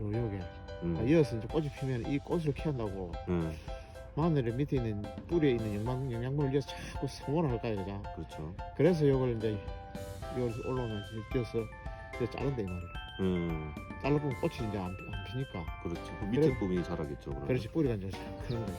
요게 음. 아, 이어서 이제 꽃이 피면 이 꽃을 키운다고 음. 마늘의 밑에 있는 뿌리에 있는 영양, 영양분을 이어서 자꾸 성원을 할까요 그죠? 그렇죠. 그래서 이걸 이제 이걸 올라오면 이어서 이제 자른다 이 말이야 음. 잘라보면 꽃이 이제 안, 피- 안 피니까 그렇죠. 그 밑에 그래. 부분이 자라겠죠. 그러면. 그렇지 뿌리가 이제 그런 거야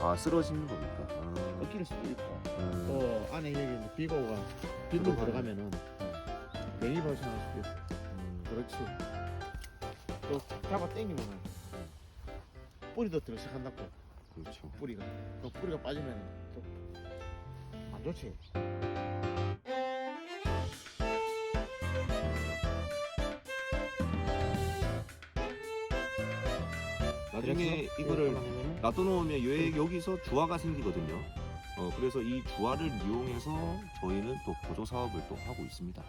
아 쓰러지는 겁니까? 아. 꺾일 수도 있고 음. 또 안에 여기 비고가 빗물 들어가면. 들어가면은 병이 발생할 수도 있고 음. 그렇지 또 잡아 당기면은 뿌리도 들어서간다고 그렇죠. 뿌리가 또 뿌리가 빠지면 또 안 좋지 나중에 그래서 이거를 놔둬놓으면 여- 여기서 주화가 생기거든요. 어, 그래서 이 주화를 이용해서 저희는 또 보조 사업을 또 하고 있습니다.